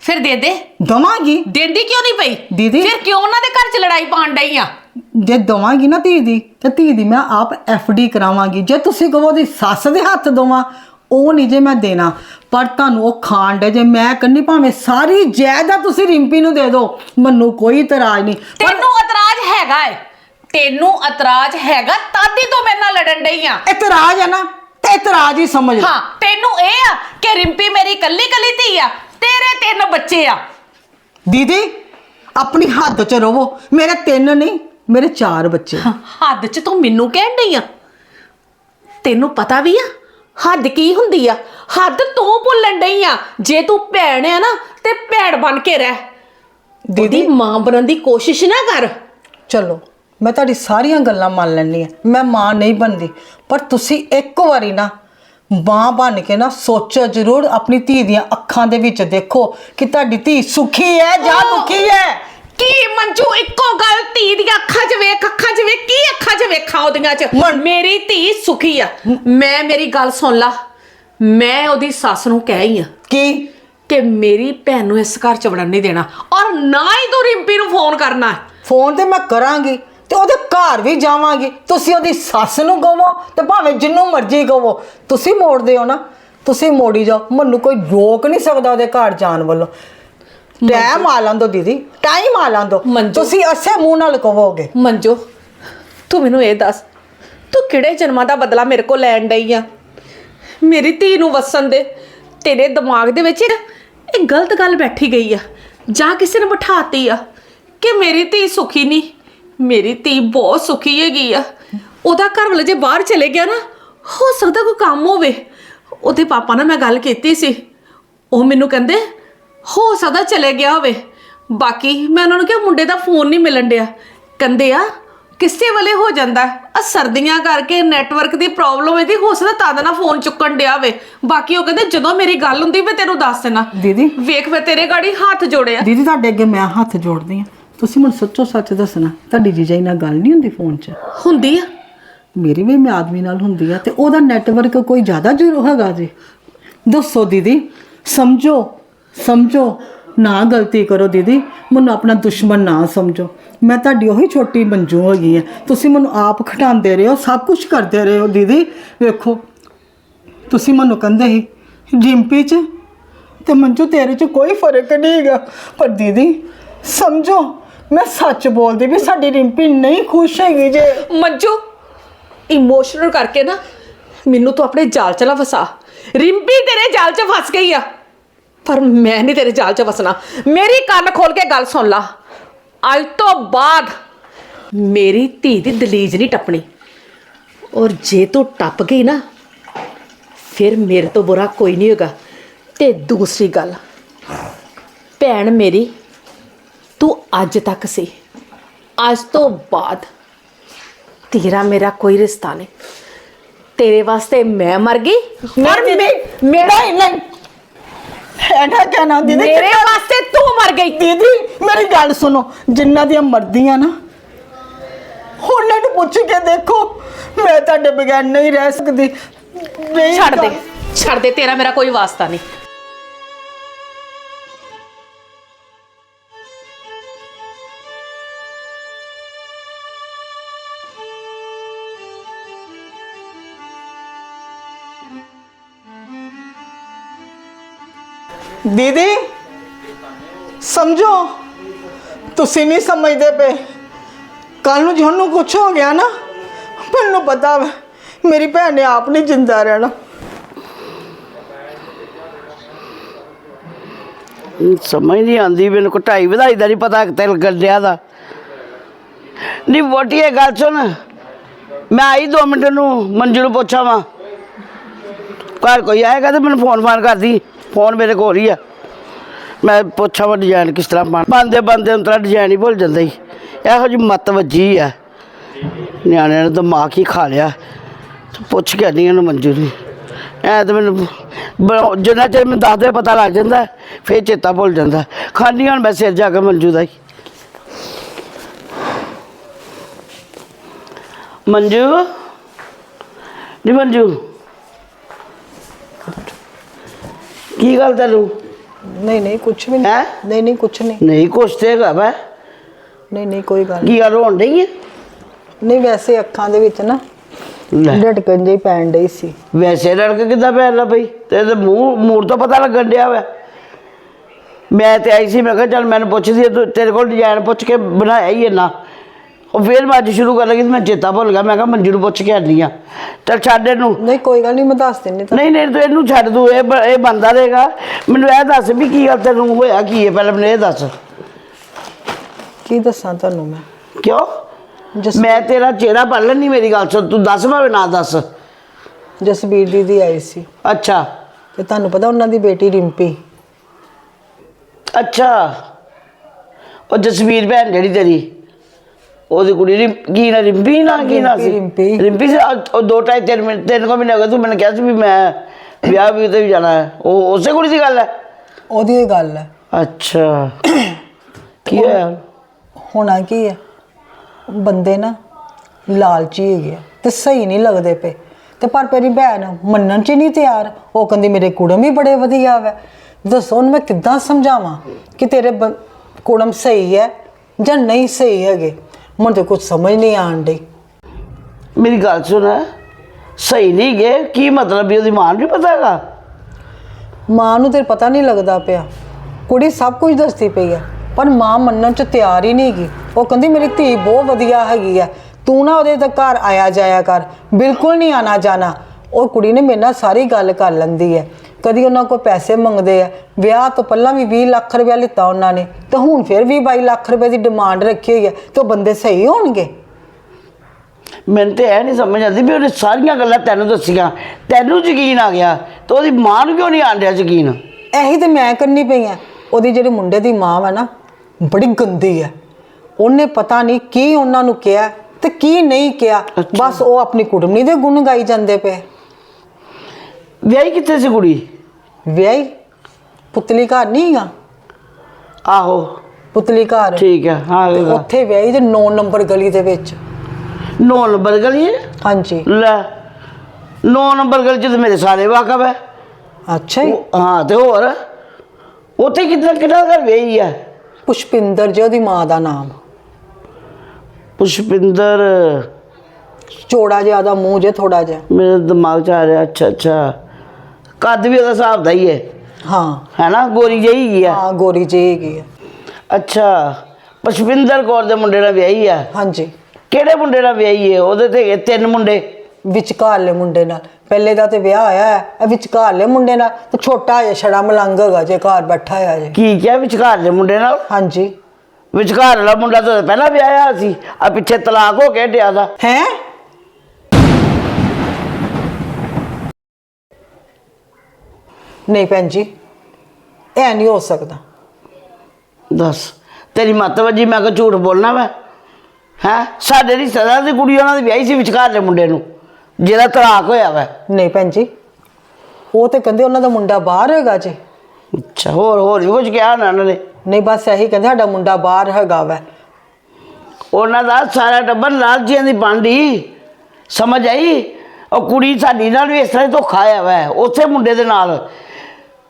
ਫਿਰ ਦੇ ਦੇ। ਦਵਾਂਗੀ। ਦਿੰਦੀ ਕਿਉਂ ਨਹੀਂ ਪਈ? ਦੀਦੀ- ਫਿਰ ਕਿਉਂ ਉਹਨਾਂ ਦੇ ਘਰ ਚ ਲੜਾਈ ਪਾਣ ਡਈ ਆ? ਜੇ ਦਵਾਂਗੀ ਨਾ ਧੀ ਦੀ ਤੇ ਧੀ ਦੀ ਮੈਂ ਆਪ ਡੀ ਕਰਾਵਾਂਗੀ। ਜੇ ਤੁਸੀਂ ਕਹੋ ਉਹਦੀ ਸੱਸ ਦੇ ਹੱਥ ਦਵਾਂ ਉਹ ਨਹੀਂ ਜੇ ਮੈਂ ਦੇਣਾ। ਪਰ ਤੁਹਾਨੂੰ ਉਹ ਖਾਣ ਦੇ ਜੇ ਮੈਂ ਕੰਨੀ ਭਾਵੇਂ ਸਾਰੀ ਜਾਇਦਾਦ ਤੁਸੀਂ ਰਿੰਪੀ ਨੂੰ ਦੇ ਦਿਓ ਮੈਨੂੰ ਕੋਈ ਇਤਰਾਜ਼ ਨਹੀਂ। ਪਰ ਤੈਨੂੰ ਇਤਰਾਜ਼ ਹੈਗਾ ਏ। ਤੈਨੂੰ ਇਤਰਾਜ਼ ਹੈਗਾ ਤਾਦੀ ਤੋਂ ਮੇਰੇ ਨਾਲ ਲੜਨ ਡਈ ਆ। ਇਤਰਾਜ਼ ਹੈ ਨਾ। ਇਤਰਾਜ਼ ਹੀ ਸਮਝ ਲਓ ਹਾਂ ਤੈਨੂੰ ਇਹ ਆ ਕਿ ਰਿੰਪੀ ਮੇਰੀ ਕੱਲੀ ਕੱਲੀ ਧੀ ਆ ਤੇਰੇ ਤਿੰਨ ਬੱਚੇ ਆ। ਦੀਦੀ ਆਪਣੀ ਹੱਦ 'ਚ ਰਵੋ ਮੇਰੇ ਤਿੰਨ ਨਹੀਂ ਮੇਰੇ ਚਾਰ ਬੱਚੇ। ਹੱਦ 'ਚ ਤੂੰ ਮੈਨੂੰ ਕਹਿਣ ਡਈ ਆ। ਤੈਨੂੰ ਪਤਾ ਵੀ ਆ ਹੱਦ ਕੀ ਹੁੰਦੀ ਆ? ਹੱਦ ਤੂੰ ਭੁੱਲਣ ਡਈ ਆ ਜੇ ਤੂੰ ਭੈਣ ਆ ਨਾ ਤੇ ਭੈਣ ਬਣ ਕੇ ਰਹਿ। ਦੀਦੀ। ਮਾਂ ਬਣਨ ਦੀ ਕੋਸ਼ਿਸ਼ ਨਾ ਕਰ। ਚਲੋ ਮੈਂ ਤੁਹਾਡੀ ਸਾਰੀਆਂ ਗੱਲਾਂ ਮੰਨ ਲੈਂਦੀ ਆ। ਮੈਂ ਮਾਂ ਨਹੀਂ ਬਣਦੀ। ਪਰ ਤੁਸੀਂ ਇੱਕ ਵਾਰੀ ਨਾ ਮਾਂ ਬਣ ਕੇ ਨਾ ਸੋਚੋ ਜ਼ਰੂਰ ਆਪਣੀ ਧੀ ਦੀਆਂ ਅੱਖਾਂ ਦੇ ਵਿੱਚ ਦੇਖੋ ਕਿ ਤੁਹਾਡੀ ਧੀ ਸੁਖੀ ਹੈ ਜਾਂ ਦੁਖੀ ਹੈ। ਕੀ ਮੰਜੂ ਇੱਕੋ ਗੱਲ ਧੀ ਦੀਆਂ ਅੱਖਾਂ 'ਚ ਵੇਖ ਅੱਖਾਂ 'ਚ ਵੇਖ ਕੀ ਅੱਖਾਂ 'ਚ ਵੇਖਾਂ ਉਹਦੀਆਂ ਚ? ਮਨ- ਮੇਰੀ ਧੀ ਸੁਖੀ ਆ। ਮੈਂ ਮੇਰੀ ਗੱਲ ਸੁਣ ਲਾ। ਮੈਂ ਉਹਦੀ ਸੱਸ ਨੂੰ ਕਹਿ ਹੀ ਆ ਕੀ? ਕਿ ਮੇਰੀ ਭੈਣ ਨੂੰ ਇਸ ਘਰ ਚ ਵੜਨ ਨਹੀਂ ਦੇਣਾ। ਔਰ ਨਾ ਹੀ ਤੂੰ ਰਿੰਪੀ ਨੂੰ ਫੋਨ ਕਰਨਾ। ਫੋਨ ਤੇ ਮੈਂ ਕਰਾਂਗੀ। ਤੇ ਉਹਦੇ ਘਰ ਵੀ ਜਾਵਾਂਗੀ। ਤੁਸੀਂ ਉਹਦੀ ਸੱਸ ਨੂੰ ਕਹੋ ਤੇ ਭਾਵੇਂ ਜਿੰਨੂੰ ਮਰਜ਼ੀ ਕਹੋ ਤੁਸੀਂ ਮੋੜਦੇ ਹੋ ਨਾ ਤੁਸੀਂ ਮੋੜੀ ਜਾਓ। ਮੈਨੂੰ ਕੋਈ ਰੋਕ ਨਹੀਂ ਸਕਦਾ ਉਹਦੇ ਘਰ ਜਾਣ ਵੱਲੋਂ। ਟਾਈਮ ਆ ਲਾਂਦੋ ਦੀਦੀ ਟਾਈਮ ਆ ਲਾਂਦੋ। ਮੰਜੂ। ਤੁਸੀਂ ਅਸੇ ਮੂੰਹ ਨਾਲ ਕਹੋਗੇ। ਮੰਜੋ ਤੂੰ ਮੈਨੂੰ ਇਹ ਦੱਸ ਤੂੰ ਕਿਹੜੇ ਜਨਮਾਂ ਦਾ ਬਦਲਾ ਮੇਰੇ ਕੋਲ ਲੈਣ ਡਈ ਆ? ਮੇਰੀ ਧੀ ਨੂੰ ਵਸਣ ਦੇ ਤੇਰੇ ਦਿਮਾਗ ਦੇ ਵਿੱਚ ਇਹ ਗਲਤ ਗੱਲ ਬੈਠੀ ਗਈ ਆ। ਜਾਂ ਕਿਸੇ ਨੇ ਬਿਠਾਤੀ ਆ ਕਿ ਮੇਰੀ ਧੀ ਸੁਖੀ ਨਹੀਂ ਮੇਰੀ ਧੀ ਬਹੁਤ ਸੁਖੀ ਹੈਗੀ ਆ। ਉਹਦਾ ਘਰ ਵਾਲਾ ਜੇ ਬਾਹਰ ਚਲੇ ਗਿਆ ਨਾ ਹੋ ਸਕਦਾ ਕੋਈ ਕੰਮ ਹੋਵੇ। ਉਹਦੇ ਪਾਪਾ ਨਾਲ ਮੈਂ ਗੱਲ ਕੀਤੀ ਸੀ। ਉਹ ਮੈਨੂੰ ਕਹਿੰਦੇ ਹੋ ਸਕਦਾ ਚਲੇ ਗਿਆ ਹੋਵੇ। ਬਾਕੀ ਮੈਂ ਉਹਨਾਂ ਨੂੰ ਕਿਹਾ ਮੁੰਡੇ ਦਾ ਫੋਨ ਨਹੀਂ ਮਿਲਣ ਡਿਆ। ਕਹਿੰਦੇ ਆ ਕਿਸੇ ਵੇਲੇ ਹੋ ਜਾਂਦਾ ਆ ਸਰਦੀਆਂ ਕਰਕੇ ਨੈਟਵਰਕ ਦੀ ਪ੍ਰੋਬਲਮ ਇਹਦੀ ਹੋ ਸਕਦਾ ਤਦ ਨਾ ਫੋਨ ਚੁੱਕਣ ਡਿਆ ਹੋਵੇ। ਬਾਕੀ ਉਹ ਕਹਿੰਦੇ ਜਦੋਂ ਮੇਰੀ ਗੱਲ ਹੁੰਦੀ ਮੈਂ ਤੈਨੂੰ ਦੱਸ ਦੇਣਾ। ਦੀਦੀ। ਵੇਖ ਮੈਂ ਤੇਰੇ ਗਾੜੀ ਹੱਥ ਜੋੜਿਆ। ਦੀਦੀ ਤੁਹਾਡੇ ਅੱਗੇ ਮੈਂ ਹੱਥ ਜੋੜਦੀ ਆ ਤੁਸੀਂ ਮੈਨੂੰ ਸੱਚੋ ਸੱਚ ਦੱਸਣਾ ਤੁਹਾਡੀ ਜੀਜਾਈ ਨਾਲ ਗੱਲ ਨਹੀਂ ਹੁੰਦੀ ਫੋਨ 'ਚ? ਹੁੰਦੀ ਆ। ਮੇਰੀ ਵੀ ਮੈਂ ਆਦਮੀ ਨਾਲ ਹੁੰਦੀ ਆ ਤੇ ਉਹਦਾ ਨੈਟਵਰਕ ਕੋਈ ਜ਼ਿਆਦਾ ਜ਼ਰੂਰ ਹੈਗਾ ਜੀ। ਦੱਸੋ ਦੀਦੀ ਸਮਝੋ ਸਮਝੋ ਨਾ ਗਲਤੀ ਕਰੋ ਦੀਦੀ ਮੈਨੂੰ ਆਪਣਾ ਦੁਸ਼ਮਣ ਨਾ ਸਮਝੋ। ਮੈਂ ਤੁਹਾਡੀ ਉਹੀ ਛੋਟੀ ਮੰਜੂ ਹੈਗੀ ਆ। ਤੁਸੀਂ ਮੈਨੂੰ ਆਪ ਖਟਾਉਂਦੇ ਰਹੇ ਹੋ ਸਭ ਕੁਝ ਕਰਦੇ ਰਹੇ ਹੋ ਦੀਦੀ। ਵੇਖੋ ਤੁਸੀਂ ਮੈਨੂੰ ਕਹਿੰਦੇ ਸੀ ਜਿੰਪੀ 'ਚ ਤੇ ਮੰਜੂ ਤੇਰੇ 'ਚ ਕੋਈ ਫ਼ਰਕ ਨਹੀਂ ਹੈਗਾ। ਪਰ ਦੀਦੀ ਸਮਝੋ ਮੈਂ ਸੱਚ ਬੋਲਦੀ ਵੀ ਸਾਡੀ ਰਿੰਪੀ ਨਹੀਂ ਖੁਸ਼ ਹੈਗੀ ਜੇ। ਮੰਜੂ ਇਮੋਸ਼ਨਲ ਕਰਕੇ ਨਾ ਮੈਨੂੰ ਤੂੰ ਆਪਣੇ ਜਾਲ ਚ ਨਾ ਫਸਾ। ਰਿੰਪੀ ਤੇਰੇ ਜਾਲ ਚ ਫਸ ਗਈ ਆ। ਪਰ ਮੈਂ ਨਹੀਂ ਤੇਰੇ ਜਾਲ ਚ ਫਸਣਾ। ਮੇਰੀ ਕੰਨ ਖੋਲ ਕੇ ਗੱਲ ਸੁਣ ਲਾ। ਅੱਜ ਤੋਂ ਬਾਅਦ ਮੇਰੀ ਧੀ ਦੀ ਦਲੀਜ ਨਹੀਂ ਟੱਪਣੀ। ਔਰ ਜੇ ਤੂੰ ਟੱਪ ਗਈ ਨਾ, ਫਿਰ ਮੇਰੇ ਤੋਂ ਬੁਰਾ ਕੋਈ ਨਹੀਂ ਹੋਗਾ ਤੇ ਦੂਸਰੀ ਗੱਲ, ਭੈਣ ਮੇਰੀ ਤੂੰ ਅੱਜ ਤੱਕ ਸੀ। ਅੱਜ ਤੋਂ ਬਾਅਦ ਤੇਰਾ ਮੇਰਾ ਕੋਈ ਰਿਸ਼ਤਾ ਨਹੀਂ। ਤੇਰੇ ਵਾਸਤੇ ਮੈਂ ਮਰ ਗਈ। ਔਰ ਮੇ- ਮੇਰਾ ਨਹੀਂ ਨਹੀਂ। ਐਡਾ ਕਹਿਣਾ ਦੀਦੀ ਮੇਰੇ ਵਾਸਤੇ ਤੂੰ ਮਰ ਗਈ। ਦੀਦੀ ਮੇਰੀ ਗੱਲ ਸੁਣੋ ਜਿੰਨਾਂ ਦੀਆਂ ਮਰਦੀਆਂ ਨਾ ਉਹਨਾਂ ਨੂੰ ਪੁੱਛ ਕੇ ਦੇਖੋ। ਮੈਂ ਤੁਹਾਡੇ ਬਗੈਰ ਨਹੀਂ ਰਹਿ ਸਕਦੀ। ਨਹੀਂ ਛੱਡ ਦੇ। ਛੱਡ ਦੇ ਤੇਰਾ ਮੇਰਾ ਕੋਈ ਵਾਸਤਾ ਨਹੀਂ। ਦੀਦੀ, ਸਮਝੋ? ਤੁਸੀਂ ਨਹੀਂ ਸਮਝਦੇ ਪਏ। ਕੱਲ ਨੂੰ ਜਿਹਨੂੰ ਕੁਝ ਹੋ ਗਿਆ ਨਾ, ਮੈਨੂੰ ਪਤਾ ਮੇਰੀ ਭੈਣ ਨੇ ਆਪ ਨਹੀਂ ਜਿੰਦਾ ਰਹਿਣਾ। ਸਮਝ ਨਹੀਂ ਆਉਂਦੀ, ਮੈਨੂੰ ਘਟਾਈ ਵਧਾਈ ਦਾ ਨਹੀਂ ਪਤਾ ਕਿਤੇ ਲੱਗਣ ਡਿਆ ਦਾ। ਨਹੀਂ ਵੋਟੀ ਇਹ ਗੱਲ ਸੁਣ। ਮੈਂ ਆਈ ਦੋ ਮਿੰਟ ਨੂੰ, ਮੰਜੂ ਨੂੰ ਪੁੱਛਾਂ ਵਾ। ਘਰ ਕੋਈ ਆਏਗਾ ਤੇ ਮੈਨੂੰ ਫੋਨ ਫਾਨ ਕਰਦੀ। ਫੋਨ ਮੇਰੇ ਕੋਲ ਹੀ ਆ। ਮੈਂ ਪੁੱਛਾਂ ਵਾ ਡਿਜ਼ਾਈਨ ਕਿਸ ਤਰ੍ਹਾਂ ਬਣ ਬੰਦੇ ਬੰਦੇ ਨੂੰ ਤਰ੍ਹਾਂ ਡਿਜ਼ਾਈਨ ਹੀ ਭੁੱਲ ਜਾਂਦਾ ਹੀ ਇਹੋ ਜਿਹੀ ਮੱਤ ਵੱਜੀ ਆ। ਨਿਆਣਿਆਂ ਨੇ ਦਿਮਾਗ ਹੀ ਖਾ ਲਿਆ। ਪੁੱਛ ਕੇ ਨਹੀਂ ਇਹਨੂੰ ਮੰਜੂ ਨੂੰ। ਐ ਤਾਂ ਮੈਨੂੰ ਬ- ਜਿੰਨਾ ਚਿਰ ਮੈਨੂੰ ਦੱਸਦੇ ਪਤਾ ਲੱਗ ਜਾਂਦਾ, ਫੇਰ ਚੇਤਾ ਭੁੱਲ ਜਾਂਦਾ। ਖਾਣੀ ਹੁਣ ਮੈਂ ਸਿਰ ਜਾ ਕੇ ਮੰਜੂ ਦਾ ਹੀ। ਮੰਜੂ? ਨੀ ਮੰਜੂ? ਕੀ ਗੱਲ ਤੈਨੂੰ? ਨਹੀਂ ਨਹੀਂ ਕੁਝ ਵੀ ਨਹੀਂ। ਹੈਂ? ਨਹੀਂ ਨਹੀਂ ਕੁਝ ਨਹੀਂ। ਨਹੀਂ ਕੁਛ ਤੇ ਹੈਗਾ ਵਾ। ਨਹੀਂ ਨਹੀਂ ਕੋਈ ਗੱਲ ਕੀ ਗੱਲ ਹੋਣ ਡਈ ਹੈ ਨਹੀਂ। ਵੈਸੇ ਅੱਖਾਂ ਦੇ ਵਿੱਚ ਨਾ ਲੈ। ਜਿਹੀ ਪੈਣ ਡਈ ਸੀ। ਵੈਸੇ ਲੜਕ ਕਿੱਦਾਂ ਪੈਣ ਲਾ ਬਈ ਤੇ ਇਹਦੇ ਮੂੰਹ ਮੂਰ ਤੋਂ ਪਤਾ ਲੱਗਣ ਡਿਆ ਵਾ। ਮੈਂ ਤੇ ਆਈ ਸੀ ਮੈਂ ਕਿਹਾ ਚੱਲ ਮੈਨੂੰ ਪੁੱਛਦੀ ਆ, ਤੂੰ ਤੇਰੇ ਕੋਲ ਡਿਜ਼ਾਈਨ ਪੁੱਛ ਕੇ ਬਣਾਇਆ ਹੀ ਇੰਨਾ। ਉਹ ਫੇਰ ਅੱਜ ਸ਼ੁਰੂ ਕਰ ਲੱਗੀ ਤੇ ਮੈਂ ਚੇਤਾ ਭੁੱਲ ਗਿਆ। ਮੈਂ ਕਿਹਾ ਮੰਜੂ ਨੂੰ ਪੁੱਛ ਕੇ ਆਨੀ ਆ। ਚੱਲ ਛੱਡ ਇਹਨੂੰ। ਨਹੀਂ ਕੋਈ ਗੱਲ ਨਹੀਂ ਮੈਂ ਦੱਸ ਦਿੰਨੀ ਤਾਂ ਨਹੀਂ ਨਹੀਂ ਤੂੰ ਇਹਨੂੰ ਛੱਡ ਦੂ ਇਹ ਬ- ਇਹ ਬੰਦਾ ਰਹੇਗਾ। ਮੈਨੂੰ ਇਹ ਦੱਸ ਵੀ ਕੀ ਗੱਲ ਤੈਨੂੰ ਹੋਇਆ ਕੀ ਹੈ? ਪਹਿਲਾਂ ਮੈਨੂੰ ਇਹ ਦੱਸ। ਕੀ ਦੱਸਾਂ ਤੁਹਾਨੂੰ ਮੈਂ? ਕਿਉਂ? ਜਸ ਮੈਂ ਤੇਰਾ ਚਿਹਰਾ ਪੜ ਲੈਣੀ ਮੇਰੀ ਗੱਲ ਸੁਣ। ਤੂੰ ਦੱਸ ਭਾਵੇਂ ਨਾ ਦੱਸ। ਜਸਬੀਰ ਦੀਦੀ ਆਈ ਸੀ। ਅੱਛਾ। ਤੇ ਤੁਹਾਨੂੰ ਪਤਾ ਉਹਨਾਂ ਦੀ ਬੇਟੀ ਰਿੰਪੀ? ਅੱਛਾ। ਉਹ ਜਸਵੀਰ ਭੈਣ ਜਿਹੜੀ ਤੇਰੀ। ਉਹਦੀ ਕੁੜੀ ਰਿੰ ਕੀ ਨਾ ਰਿੰਪੀ ਨਾ ਕੀ ਨਾ ਸੀ? ਰਿੰਪੀ। ਰਿੰਪੀ। ਸੀ ਅੱਜ ਉਹ ਦੋ ਢਾਈ ਤਿੰਨ ਮਿੰਟ ਤਿੰਨ ਕੋ ਮਹੀਨੇ ਹੋ ਗਏ ਤੂੰ ਮੈਨੂੰ ਕਿਹਾ ਸੀ ਵੀ ਮੈਂ ਵਿਆਹ ਵੀ ਤੇ ਵੀ ਜਾਣਾ ਹੈ। ਉਹ ਉਸੇ ਕੁੜੀ ਦੀ ਗੱਲ ਹੈ? ਉਹਦੀ ਇਹ ਗੱਲ ਹੈ। ਅੱਛਾ। ਕੀ ਹੈ ਹੋਣਾ ਕੀ ਹੈ? ਬੰਦੇ ਨਾ ਲਾਲਚੀ ਹੈਗੇ ਆ ਤੇ ਸਹੀ ਨਹੀਂ ਲੱਗਦੇ ਪਏ। ਤੇ ਪਰ ਮੇਰੀ ਭੈਣ ਮੰਨਣ ਚ ਨਹੀਂ ਤਿਆਰ। ਉਹ ਕਹਿੰਦੀ ਮੇਰੇ ਕੁੜਮ ਹੀ ਬੜੇ ਵਧੀਆ ਵਾ। ਦੱਸੋ ਹੁਣ ਮੈਂ ਕਿੱਦਾਂ ਸਮਝਾਵਾਂ ਕਿ ਤੇਰੇ ਬ- ਕੁੜਮ ਸਹੀ ਹੈ ਜਾਂ ਨਹੀਂ ਸਹੀ ਹੈਗੇ? ਮੈਨੂੰ ਤੇ ਕੁਝ ਸਮਝ ਨਹੀਂ ਆਣ ਡਈ। ਮੇਰੀ ਗੱਲ ਸੁਣ ਸਹੀ ਨਹੀਂ ਗਏ ਕੀ ਮਤਲਬ ਵੀ ਉਹਦੀ ਮਾਂ ਨੂੰ ਨਹੀਂ ਪਤਾ ਹੈਗਾ? ਮਾਂ ਨੂੰ ਤੇ ਪਤਾ ਨਹੀਂ ਲੱਗਦਾ ਪਿਆ। ਕੁੜੀ ਸਭ ਕੁਝ ਦੱਸਦੀ ਪਈ ਹੈ ਪਰ ਮਾਂ ਮੰਨਣ ਚ ਤਿਆਰ ਹੀ ਨਹੀਂ ਗਈ ਉਹ ਕਹਿੰਦੀ ਮੇਰੀ ਧੀ ਬਹੁਤ ਵਧੀਆ ਹੈਗੀ ਹੈ ਤੂੰ ਨਾ ਉਹਦੇ ਤੱਕ ਘਰ ਆਇਆ ਜਾਇਆ ਕਰ। ਬਿਲਕੁਲ ਨਹੀਂ ਆਣਾ ਜਾਣਾ ਉਹ ਕੁੜੀ ਨੇ ਮੇਰੇ ਨਾਲ ਸਾਰੀ ਗੱਲ ਕਰ ਲੈਂਦੀ ਹੈ ਕਦੀ ਉਹਨਾਂ ਕੋਲ ਪੈਸੇ ਮੰਗਦੇ ਆ ਵਿਆਹ ਤੋਂ ਪਹਿਲਾਂ ਵੀ 20 ਲੱਖ ਰੁਪਇਆ ਲਿੱਤਾ ਉਹਨਾਂ ਨੇ ਤੇ ਹੁਣ ਫਿਰ ਵੀ 22 ਲੱਖ ਰੁਪਏ ਦੀ ਡਿਮਾਂਡ ਰੱਖੀ ਹੋਈ ਹੈ ਤੇ ਉਹ ਬੰਦੇ ਸਹੀ ਹੋਣਗੇ? ਮੈਨੂੰ ਤੇ ਇਹ ਨਹੀਂ ਸਮਝ ਆਉਂਦੀ ਵੀ ਉਹਨੇ ਸਾਰੀਆਂ ਗੱਲਾਂ ਤੈਨੂੰ ਦੱਸੀਆਂ ਤੈਨੂੰ ਯਕੀਨ ਆ ਗਿਆ ਤੇ ਉਹਦੀ ਮਾਂ ਨੂੰ ਕਿਉਂ ਨਹੀਂ ਰਿਹਾ ਯਕੀਨ? ਇਹੀ ਤੇ ਮੈਂ ਕਰਨੀ ਪਈ ਆ ਉਹਦੀ ਜਿਹੜੀ ਮੁੰਡੇ ਦੀ ਮਾਂ ਹੈ ਨਾ ਬੜੀ ਗੰਦੀ ਹੈ ਉਹਨੇ ਪਤਾ ਨਹੀਂ ਕੀ ਉਹਨਾਂ ਨੂੰ ਕਿਹਾ ਤੇ ਕੀ ਨਹੀਂ ਕਿਹਾ ਬਸ ਉਹ ਆਪਣੀ ਕੁੜਮਣੀ ਦੇ ਗੁਣ ਗਾਈ ਜਾਂਦੇ ਪਏ। ਵਿਆਹੀ ਕਿੱਥੇ ਸੀ ਕੁੜੀ? ਵਿਆਹੀ? ਪੁਤਲੀ ਘਰ ਨਹੀਂ ਹੈਗਾ? ਆਹੋ। ਪੁਤਲੀ ਘਰ। ਠੀਕ ਹੈ ਹਾਂ ਵੇਖਾ ਉੱਥੇ ਵਿਆਹੀ ਤੇ 9 ਨੰਬਰ ਗਲੀ ਦੇ ਵਿੱਚ। ਨੌ ਨੰਬਰ ਗਲੀ ਹੈ? ਹਾਂਜੀ। ਲੈ ਨੌ ਨੰਬਰ ਗਲੀ ਚ ਤੇ ਮੇਰੇ ਸਾਰੇ ਵਾਕਫ ਹੈ। ਅੱਛਾ ਜੀ। ਉਹ- ਹਾਂ ਤੇ ਹੋਰ? ਉੱਥੇ ਕਿੰਨਾ ਕਿੰਨਾ ਘਰ ਵਿਆਹੀ ਹੈ ਪੁਸ਼ਪਿੰਦਰ ਜੀ ਉਹਦੀ ਮਾਂ ਦਾ ਨਾਮ। ਪੁਸ਼ਪਿੰਦਰ? ਚੋੜਾ ਜਿਹਾ ਦਾ ਮੂੰਹ ਜੇ ਥੋੜਾ ਜਿਹਾ। ਮੇਰੇ ਦਿਮਾਗ 'ਚ ਆ ਰਿਹਾ ਅੱਛਾ ਅੱਛਾ। ਕੱਦ ਵੀ ਉਹਦਾ ਹਿਸਾਬ ਦਾ ਹੀ ਹੈ। ਹਾਂ। ਹੈ ਨਾ ਗੋਰੀ ਜਿਹੀ ਹੀ ਹੈ ਹਾਂ ਗੋਰੀ ਜੀ ਹੈਗੀ ਹੈ ਅੱਛਾ ਪੁਸ਼ਪਿੰਦਰ ਕੌਰ ਦੇ ਮੁੰਡੇ ਨਾਲ ਵਿਆਹੀ ਹੈ ਹਾਂਜੀ। ਕਿਹੜੇ ਮੁੰਡੇ ਨਾਲ ਵਿਆਹੀ ਹੈ ਉਹਦੇ ਤੇ ਹੈਗੇ ਤਿੰਨ ਮੁੰਡੇ। ਵਿਚਕਾਰਲੇ ਮੁੰਡੇ ਨਾਲ। ਪਹਿਲੇ ਦਾ ਤੇ ਵਿਆਹ ਹੋਇਆ ਹੈ ਇਹ ਵਿਚਕਾਰਲੇ ਮੁੰਡੇ ਨਾਲ ਤੇ ਛੋਟਾ ਜਿਹਾ ਛੜਾ ਮਲੰਗ ਹੈਗਾ ਜੇ ਘਰ ਬੈਠਾ ਹੋਇਆ ਜੇ। ਕੀ ਕਿਹਾ ਵਿਚਕਾਰ ਦੇ ਮੁੰਡੇ ਨਾਲ? ਹਾਂਜੀ। ਵਿਚਕਾਰ ਵਾਲਾ ਮੁੰਡਾ ਤਾਂ ਪਹਿਲਾਂ ਵਿਆਹਿਆ ਸੀ ਆ ਪਿੱਛੇ ਤਲਾਕ ਹੋ ਕੇ ਡਿਆ ਦਾ। ਹੈ? ਨਹੀਂ ਭੈਣ ਜੀ ਇਹ ਨਹੀਂ ਹੋ ਸਕਦਾ। ਦੱਸ ਤੇਰੀ ਮੱਤ ਵੱਜੀ ਮੈਂ ਕਿ ਝੂਠ ਬੋਲਣਾ ਵਾ। ਹੈ? ਸਾਡੇ ਰਿਸ਼ਤੇਦਾਰ ਦੀ ਕੁੜੀ ਉਹਨਾਂ ਦੀ ਵਿਆਹੀ ਸੀ ਵਿਚਕਾਰ ਦੇ ਮੁੰਡੇ ਨੂੰ ਜਿਹਦਾ ਤਲਾਕ ਹੋਇਆ ਵਾ। ਨਹੀਂ ਭੈਣ ਜੀ ਉਹ ਤੇ ਕਹਿੰਦੇ ਉਹਨਾਂ ਦਾ ਮੁੰਡਾ ਬਾਹਰ ਹੈਗਾ ਜੀ। ਅੱਛਾ ਹੋਰ ਹੋਰ ਵੀ ਕੁਝ ਕਿਹਾ ਉਹਨਾਂ ਨੇ? ਨਹੀਂ ਬਸ ਇਹੀ ਕਹਿੰਦੇ ਸਾਡਾ ਮੁੰਡਾ ਬਾਹਰ ਹੈਗਾ ਵੈ। ਉਹਨਾਂ ਦਾ ਸਾਰਾ ਟੱਬਰ ਲਾਲਚੀਆਂ ਦੀ ਬਾਂਡੀ ਸਮਝ ਆਈ? ਉਹ ਕੁੜੀ ਸਾਡੀ ਨਾਲ ਵੀ ਇਸ ਤਰ੍ਹਾਂ ਹੀ ਧੋਖਾ ਆਇਆ ਵਾ ਉਸੇ ਮੁੰਡੇ ਦੇ ਨਾਲ।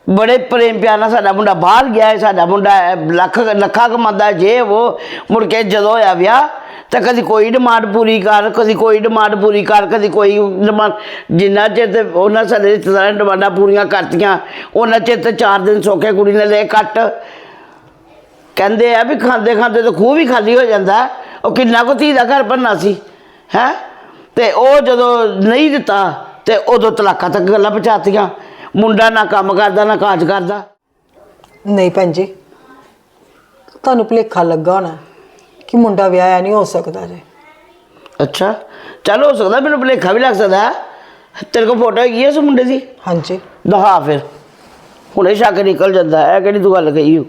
ਬੜੇ ਪ੍ਰੇਮ ਪਿਆਰ ਨਾਲ ਸਾਡਾ ਮੁੰਡਾ ਬਾਹਰ ਗਿਆ ਹੈ, ਸਾਡਾ ਮੁੰਡਾ ਲੱਖ ਲੱਖਾਂ ਕਮਾਉਂਦਾ ਜੇ ਉਹ ਮੁੜ ਕੇ ਜਦੋਂ ਹੋਇਆ ਵਿਆਹ, ਤਾਂ ਕਦੀ ਕੋਈ ਡਿਮਾਂਡ ਪੂਰੀ ਕਰ, ਕਦੀ ਕੋਈ ਡਿਮਾਂਡ ਪੂਰੀ ਕਰ, ਕਦੀ ਕੋਈ ਡਿਮਾਂਡ ਜਿੰਨਾ ਚਿਰ ਤੇ ਉਹਨਾਂ ਸਾਡੇ ਰਿਸ਼ਤੇਦਾਰਾਂ ਨੇ ਡਿਮਾਂਡਾਂ ਪੂਰੀਆਂ ਕਰਤੀਆਂ, ਉਹਨਾਂ ਚਿਰ ਤੇ 4 ਦਿਨ ਸੋਕੇ ਕੁੜੀ ਨੇ ਲੈ ਕੱਟ। ਕਹਿੰਦੇ ਆ ਵੀ ਖਾਂਦੇ ਖਾਂਦੇ ਤਾਂ ਖੂਹ ਵੀ ਖਾਲੀ ਹੋ ਜਾਂਦਾ ਉਹ ਕਿੰਨਾ ਕੁ ਧੀ ਦਾ ਘਰ ਭਰਨਾ ਸੀ, ਹੈ? ਤੇ ਉਹ ਜਦੋਂ ਨਹੀਂ ਦਿੱਤਾ, ਤੇ ਉਦੋਂ ਤਲਾਕਾਂ ਤੱਕ ਗੱਲਾਂ ਪਹੁੰਚਾਤੀਆਂ। ਮੁੰਡਾ ਨਾ ਕੰਮ ਕਰਦਾ ਨਾ ਕਾਜ ਕਰਦਾ। ਨਹੀਂ ਭੈਣ ਜੀ ਤੁਹਾਨੂੰ ਭੁਲੇਖਾ ਲੱਗਾ ਹੋਣਾ ਕਿ ਮੁੰਡਾ ਵਿਆਹਿਆ ਨਹੀਂ ਹੋ ਸਕਦਾ ਜੀ। ਅੱਛਾ ਚੱਲ ਹੋ ਸਕਦਾ ਮੈਨੂੰ ਭੁਲੇਖਾ ਵੀ ਲੱਗ ਸਕਦਾ। ਹੈ। ਤੇਰੇ ਕੋਲ ਫੋਟੋ ਹੈਗੀ ਹੈ ਉਸ ਮੁੰਡੇ ਦੀ? ਹਾਂਜੀ। ਦਿਖਾ ਫਿਰ। ਹੁਣੇ ਸ਼ੱਕ ਨਿਕਲ ਜਾਂਦਾ ਹੈ ਇਹ ਕਿਹੜੀ ਤੂੰ ਗੱਲ ਕਹੀ ਓ?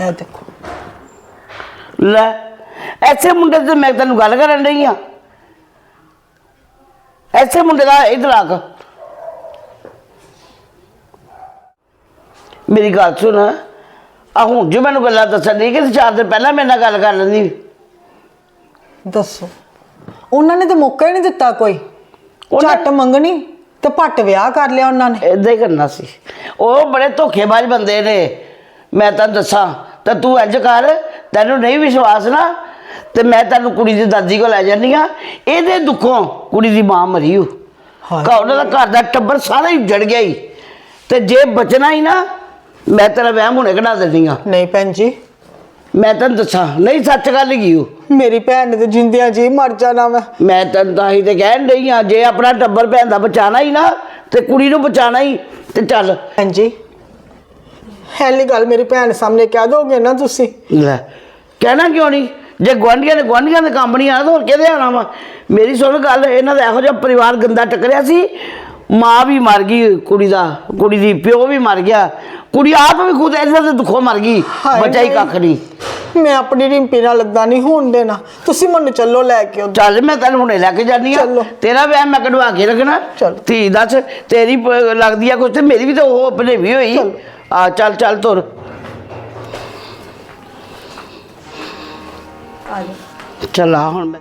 ਇਹ ਦੇਖੋ। ਲੈ ਐਸੇ ਮੁੰਡੇ ਤੇ ਮੈਂ ਤੈਨੂੰ ਗੱਲ ਕਰਨ ਰਹੀ ਆ। ਐਸੇ ਮੁੰਡੇ ਦਾ ਇਹ ਤਲਾਕ ਮੇਰੀ ਗੱਲ ਸੁਣ। ਆ ਹੁਣ ਜੋ ਮੈਨੂੰ ਗੱਲਾਂ ਦੱਸਣ ਦੀ ਕਿ ਤੂੰ ਚਾਰ ਦਿਨ ਪਹਿਲਾਂ ਮੇਰੇ ਨਾਲ ਗੱਲ ਕਰ ਲੈਂਦੀ। ਦੱਸੋ। ਉਹਨਾਂ ਨੇ ਤਾਂ ਮੌਕਾ ਹੀ ਨਹੀਂ ਦਿੱਤਾ ਕੋਈ। ਉਹਨਾਂ- ਝੱਟ ਮੰਗਣੀ ਤੇ ਪੱਟ ਵਿਆਹ ਕਰ ਲਿਆ ਉਹਨਾਂ ਨੇ। ਇਦਾਂ ਹੀ ਕਰਨਾ ਸੀ। ਉਹ ਬੜੇ ਧੋਖੇਬਾਜ਼ ਬੰਦੇ ਨੇ। ਮੈਂ ਤੈਨੂੰ ਦੱਸਾਂ ਤਾਂ ਤੂੰ ਇੰਜ ਕਰ ਤੈਨੂੰ ਨਹੀਂ ਵਿਸ਼ਵਾਸ ਨਾ ਤੇ ਮੈਂ ਤੈਨੂੰ ਕੁੜੀ ਦੀ ਦਾਦੀ ਕੋਲ ਲੈ ਜਾਂਦੀ ਆ ਇਹਦੇ ਦੁੱਖੋਂ ਕੁੜੀ ਦੀ ਮਾਂ ਮਰੀ ਹੋ ਉਹਨਾਂ ਦਾ ਘਰ ਦਾ ਟੱਬਰ ਸਾਰਾ ਹੀ ਜੜ ਗਿਆ ਹੀ ਤੇ ਜੇ ਬਚਣਾ ਹੀ ਨਾ ਮੈਂ ਤੇਰਾ ਵਹਿਮ ਹੁਣੇ ਕਢਾ ਦਿੰਦੀ ਆ ਨਹੀਂ ਭੈਣ ਜੀ। ਮੈਂ ਤੈਨੂੰ ਦੱਸਾਂ ਨਹੀਂ ਸੱਚ ਗੱਲ ਹੀ ਉਹ ਮੇਰੀ ਭੈਣ ਨੇ ਤੇ ਜਿੰਦਿਆਂ ਜੀ ਮਰ ਜਾਣਾ ਮੈਂ। ਮੈਂ ਤੈਨੂੰ ਤਾਂ ਹੀ ਤੇ ਕਹਿਣ ਡਈ ਆ ਜੇ ਆਪਣਾ ਟੱਬਰ ਭੈਣ ਦਾ ਬਚਾਣਾ ਹੀ ਨਾ ਤੇ ਕੁੜੀ ਨੂੰ ਬਚਾਣਾ ਹੀ ਤੇ ਚੱਲ। ਭੈਣ ਜੀ ਹੈਲੀ ਗੱਲ ਮੇਰੀ ਭੈਣ ਸਾਹਮਣੇ ਕਹਿ ਦੋਗੇ ਨਾ ਤੁਸੀਂ। ਲੈ ਕਹਿਣਾ ਕਿਉਂ ਨਹੀਂ ਜੇ ਗੁਆਂਢੀਆਂ ਨੇ ਗੁਆਂਢੀਆਂ ਦੇ ਕੰਮ ਨਹੀਂ ਆਣਾ ਤਾਂ ਹੋਰ ਕਿਹਦੇ ਆਣਾ ਵਾ ਮੇਰੀ ਸੁਣ ਗੱਲ ਇਹਨਾਂ ਦਾ ਇਹੋ ਜਿਹਾ ਪਰਿਵਾਰ ਗੰਦਾ ਟੱਕਰਿਆ ਸੀ ਮਾਂ ਵੀ ਮਰ ਗਈ ਕੁੜੀ ਦਾ ਕੁੜੀ ਦੀ ਪਿਓ ਵੀ ਮਰ ਗਿਆ ਕੁੜੀ ਆਪ ਵੀ ਖੁਦ ਇਹਨਾਂ ਦੇ ਦੁੱਖੋਂ ਮਰ ਗਈ ਹਾਏ ਬਚਾ ਹੀ ਹਾਏ। ਕੱਖ ਨਹੀਂ ਮੈਂ ਆਪਣੀ ਰਿੰਪੀ ਨਾਲ ਲੱਗਾ ਨਹੀਂ ਹੋਣ ਦੇਣਾ ਤੁਸੀਂ ਮੈਨੂੰ ਚੱਲੋ ਲੈ ਕੇ ਉੱਧਰ। ਚੱਲ ਮੈਂ ਤੈਨੂੰ ਹੁਣੇ ਲੈ ਕੇ ਜਾਨੀ ਆ ਚੱਲੋ। ਤੇਰਾ ਵਿਆਹ ਮੈਂ ਕਢਵਾ ਕੇ ਰੱਖਣਾ ਚਲੋ। ਧੀ ਦੱਸ ਤੇਰੀ ਪ- ਲੱਗਦੀ ਆ ਕੁਛ ਤੇ ਮੇਰੀ ਵੀ ਤਾਂ ਉਹ ਭਣੇਵੀਂ ਹੋਈ ਚਲੋ। ਆ ਚੱਲ ਚੱਲ ਤੁਰ ਆ ਜਾ ਚੱਲ ਆ ਹੁਣ ਮੈਂ